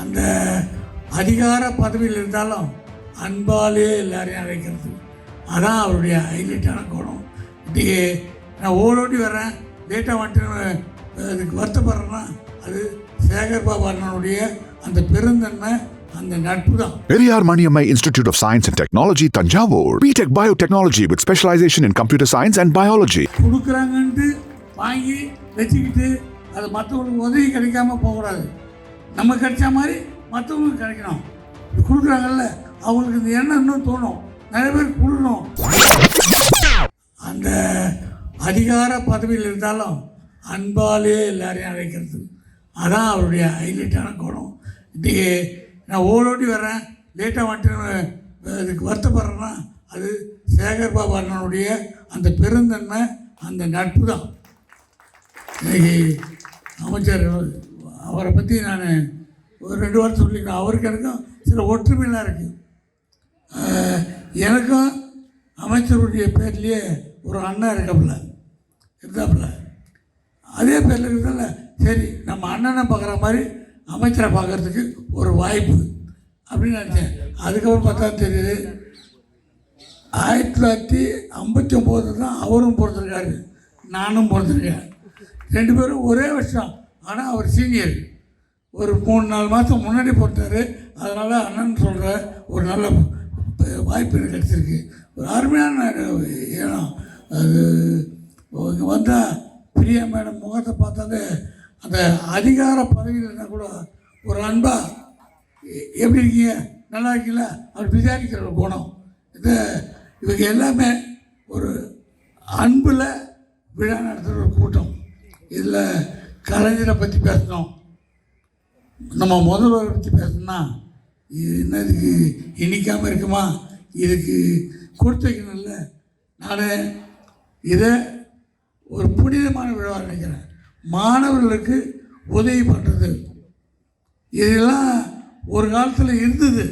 அந்த அதிகார பதவியில் இருந்தாலும் அன்பாலே எல்லாரையும் அழைக்கிறது. அதான் அவருடைய ஹைலைட்டான குணம். இன்றைக்கி நான் ஓடோடி வரேன் லேட்டாக வந்துட்டு அதுக்கு வருத்தப்படுறேன்னா அது சேகர் பாபு அண்ணனுடைய அந்த பெருந்தன்மை Periyar Maniammai Institute of Science and Technology, Tanjavur. BTech Biotechnology with specialization in computer science and biology. கொடுக்குறாங்கன்ட்டு வாங்கி வச்சுக்கிட்டு அது மற்றவங்களுக்கு உதவி கிடைக்காம போகக்கூடாது. நம்ம கிடைச்ச மாதிரி மற்றவங்களுக்கு கிடைக்கணும். கொடுக்குறாங்கல்ல அவங்களுக்கு இந்த எண்ணம் இன்னும் தோணும். நிறைய பேர் கொடுக்கணும். அந்த அதிகார பதவியில் இருந்தாலும் அன்பாலே எல்லாரையும் அழைக்கிறது. அதான் அவருடைய ஹைலைட்டான குணம். இன்றைக்கி நான் ஓடோடி வரேன் லேட்டாக வந்துட்டு அதுக்கு வருத்தப்படுறேன்னா அது சேகர் பாபு அண்ணனுடைய அந்த பெருந்தன்மை அந்த நட்பு தான் இன்றைக்கி அமைச்சர் அவரை பற்றி நான் ஒரு ரெண்டு வாரம் சொல்லியிருக்கேன் அவருக்கு எனக்கும் சில ஒற்றுமையெல்லாம் இருக்குது எனக்கும் அமைச்சருடைய பேர்லேயே ஒரு அண்ணன் இருக்காப்புல இருந்தாப்புல. அதே பேரில் இருக்கிறதால சரி நம்ம அண்ணனை பார்க்குற மாதிரி அமைச்சரை பார்க்கறதுக்கு ஒரு வாய்ப்பு அப்படின்னு நினச்சேன். அதுக்கப்புறம் பார்த்தா தெரியுது ஆயிரத்தி தொள்ளாயிரத்தி ஐம்பத்தி ஒம்போது தான் அவரும் பிறந்திருக்காரு நானும் பிறந்திருக்கேன். ரெண்டு பேரும் ஒரே வருஷம் ஆனால் அவர் சீனியர் ஒரு மூணு நாலு மாதம் முன்னாடி போட்டார். அதனால் அண்ணன் சொல்கிற ஒரு நல்ல வாய்ப்பு எனக்கு கிடச்சிருக்கு. ஒரு அருமையான இடம் அது இங்கே வந்தால் பிரியா மேடம் முகத்தை பார்த்தாலே அந்த அதிகார பதவியில் இருந்தால் கூட ஒரு அன்பா எப்படி இருக்கீங்க? நல்லா இருக்கீங்களா? அப்படி விசாரிக்கிற ஒரு குணம். இது இவங்க எல்லாமே ஒரு அன்பில் விழா நடத்துகிற ஒரு கூட்டம். இதில் கலைஞரை பற்றி பேசணும். நம்ம முதல்வரை பற்றி பேசணும்னா இது? என்ன இதுக்கு இனிக்காமல் இருக்குமா? இதுக்கு கொடுத்து வைக்கணும்ல. நான் இதை ஒரு புனிதமான விழாவாக நினைக்கிறேன். மாணவர்களுக்கு உதவி பண்ணுறது இதெல்லாம் ஒரு காலத்தில் இருந்தது.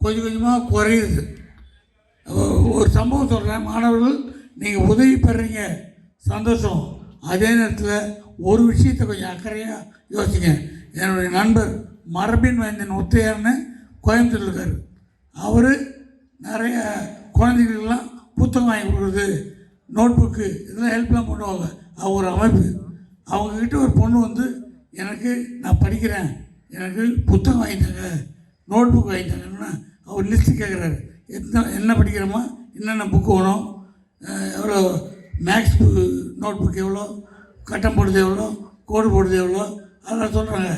கொஞ்சம் கொஞ்சமாக குறையுது. ஒரு சம்பவம் சொல்கிறேன் மாணவர்கள் நீங்கள் உதவி பெறுறீங்க சந்தோஷம். அதே நேரத்தில் ஒரு விஷயத்தை கொஞ்சம் அக்கறையாக யோசிங்க. என்னுடைய நண்பர் மரபின் வேந்தன் ஒத்தையார்னு கோயம்புத்தூர் இருக்கார். அவர் நிறைய குழந்தைகளுக்கெல்லாம் புத்தகம் வாங்கி கொடுக்குறது நோட் புக்கு இதெல்லாம் ஹெல்ப்லாம் பண்ணுவாங்க. அவங்க ஒரு அமைப்பு. அவங்கக்கிட்ட ஒரு பொண்ணு வந்து எனக்கு நான் படிக்கிறேன். எனக்கு புத்தகம் வாங்கிட்டாங்க நோட் புக் வாங்கிட்டாங்கன்னா அவர் லிஸ்ட்டு கேட்குறாரு எத்தனை என்ன படிக்கிறோமா என்னென்ன புக்கு வேணும் எவ்வளோ மேக்ஸ் நோட் புக் எவ்வளோ கட்டம் போடுறது எவ்வளோ கோடு போடுறது எவ்வளோ அதெல்லாம் சொல்கிறாங்க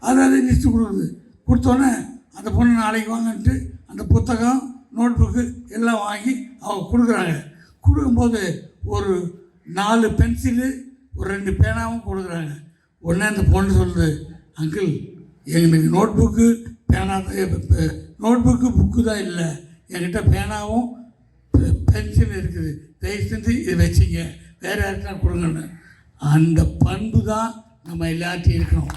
அது அது லிஸ்ட்டு கொடுக்குது. கொடுத்தோன்னே அந்த பொண்ணு நாளைக்கு வாங்கன்ட்டு அந்த புத்தகம் நோட் புக்கு எல்லாம் வாங்கி அவங்க கொடுக்குறாங்க. கொடுக்கும்போது ஒரு நாலு பென்சிலு ஒரு ரெண்டு பேனாவும் கொடுக்குறாங்க. உடனே அந்த பொண்ணு சொல்லுது அங்கிள் எங்களுக்கு நோட் புக்கு பேனா நோட் புக்கு புக்கு தான் இல்லை. என்கிட்ட பேனாவும் பெ- பென்சில் இருக்குது. தயவு செஞ்சு இதை வச்சிங்க. வேறு யாருக்கா கொடுங்கன்னு. அந்த பண்பு தான் நம்ம எல்லாத்தையும் இருக்கணும்.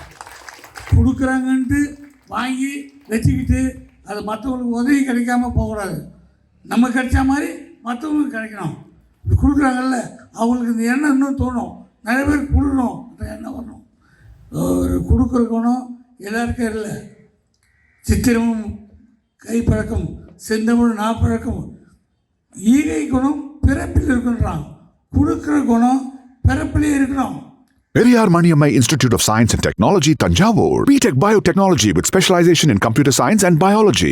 கொடுக்குறாங்கன்ட்டு வாங்கி வச்சுக்கிட்டு அது மற்றவங்களுக்கு உதவி கிடைக்காம போகக்கூடாது. நம்ம கிடைச்ச மாதிரி மற்றவங்களுக்கு கிடைக்கணும். இப்படி கொடுக்குறாங்கல்ல அவங்களுக்கு இந்த எண்ணம் இன்னும் தோணும். நிறைய பேர் கொடுக்கணும். அந்த எண்ணம் வரணும். ஒரு கொடுக்குற குணம் எல்லாருக்கும் இல்லை. சித்திரமும் கைப்பழக்கம் செந்தமிழ் நாப்பழக்கம் ஈகை குணம் பிறப்பில் இருக்குன்றான் கொடுக்குற குணம் பிறப்பிலே இருக்கணும் Periyar Maniammai Institute of Science and Technology, Tanjavur. BTech Biotechnology with specialization in computer science and biology.